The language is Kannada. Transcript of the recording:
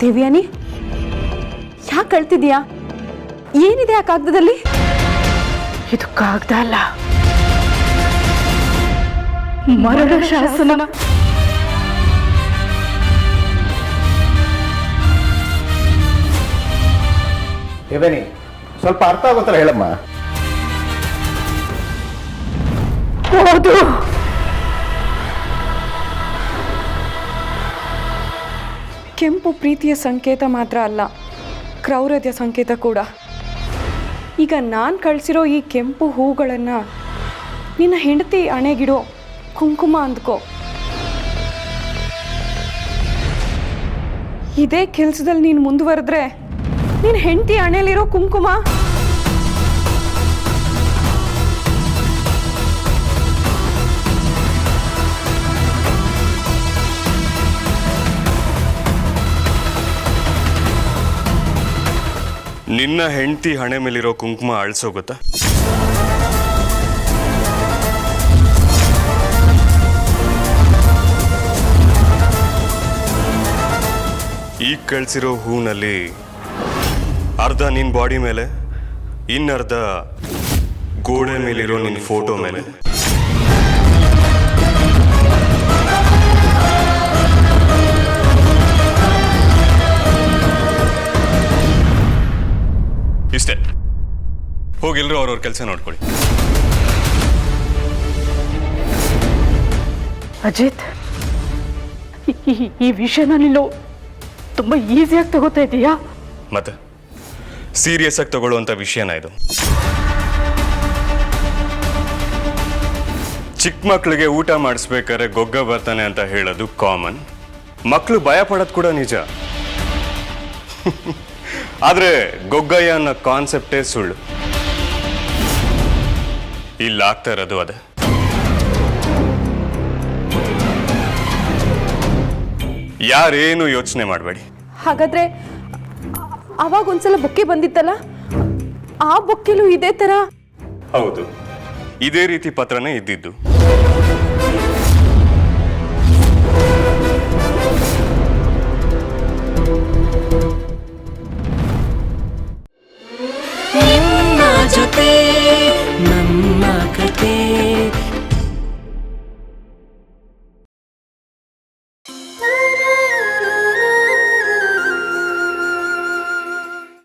ದೇವ್ಯಾನಿ? ಯಾಕೆ ಕಳ್ತಿದ್ಯಾ ಏನಿದೆ ಆ ಕಾಗದದಲ್ಲಿ? ಇದು ಕಾಗದ ಅಲ್ಲ. ಮರಣ ಶಾಸನ. ದೇವ್ಯಾನಿ ಸ್ವಲ್ಪ ಅರ್ಥ ಆಗೋತರ ಹೇಳಮ್ಮ. ಓದು ಕೆಂಪು ಪ್ರೀತಿಯ ಸಂಕೇತ ಮಾತ್ರ ಅಲ್ಲ ಕ್ರೌರ್ಯದ ಸಂಕೇತ ಕೂಡ. ಈಗ ನಾನು ಕಳಿಸಿರೋ ಈ ಕೆಂಪು ಹೂಗಳನ್ನು ನಿನ್ನ ಹೆಂಡತಿ ಹಣೆಗಿಡೋ ಕುಂಕುಮ ಅಂದ್ಕೋ. ಇದೇ ಕೆಲಸದಲ್ಲಿ ನೀನು ಮುಂದುವರೆದ್ರೆ ನಿನ್ನ ಹೆಂಡತಿ ಹಣೆಯಲ್ಲಿರೋ ಕುಂಕುಮ ನಿನ್ನ ಹೆಂಡತಿ ಹಣೆ ಮೇಲಿರೋ ಕುಂಕುಮ ಅಳಿಸೋಗುತ್ತಾ ಈಗ ಕಳಿಸಿರೋ ಹೂನಲ್ಲಿ ಅರ್ಧ ನಿನ್ನ ಬಾಡಿ ಮೇಲೆ, ಇನ್ನರ್ಧ ಗೋಡೆ ಮೇಲಿರೋ ನಿನ್ನ ಫೋಟೋ ಮೇಲೆ. ಇಷ್ಟೇ ಹೋಗಿಲ್ರು ಅವ್ರವ್ರ ಕೆಲಸ ನೋಡ್ಕೊಳ್ಳಿ. ಅಜಿತ್ ಈ- ಈ- ಈ ವಿಷಯನ ನೀನು ತುಂಬ ಈಸಿಯಾಗಿ ತಗೋತಾ ಇದೀಯಾ? ಮತ್ತೆ? ಸೀರಿಯಸ್ ಆಗಿ ತಗೊಳ್ಳುವಂಥ ವಿಷಯನ ಇದು. ಚಿಕ್ಕ ಮಕ್ಕಳಿಗೆ ಊಟ ಮಾಡಿಸ್ಬೇಕಾದ್ರೆ ಗೊಗ್ಗ ಬರ್ತಾನೆ ಅಂತ ಹೇಳೋದು ಕಾಮನ್ ಮಕ್ಕಳು ಭಯ ಪಡೋದು ಕೂಡ ನಿಜ. ಆದರೆ ಗೊಗ್ಗಯ್ಯ ಅನ್ನೋ ಕಾನ್ಸೆಪ್ಟೇ ಸುಳ್ಳು. ಇಲ್ಲಿ ಆಗ್ತಾ ಇರೋದು ಅದೇ. ಯಾರೇನು ಯೋಚನೆ ಮಾಡಬೇಡಿ. ಹಾಗಾದ್ರೆ ಅವಾಗ ಒಂದ್ಸಲ ಬೊಕ್ಕೆ ಬಂದಿತ್ತಲ್ಲ? ಆ ಬೊಕ್ಕೆಲೂ ಇದೇ ತರ? ಹೌದು. ಇದೇ ರೀತಿ ಪತ್ರನೇ ಇದ್ದಿದ್ದು.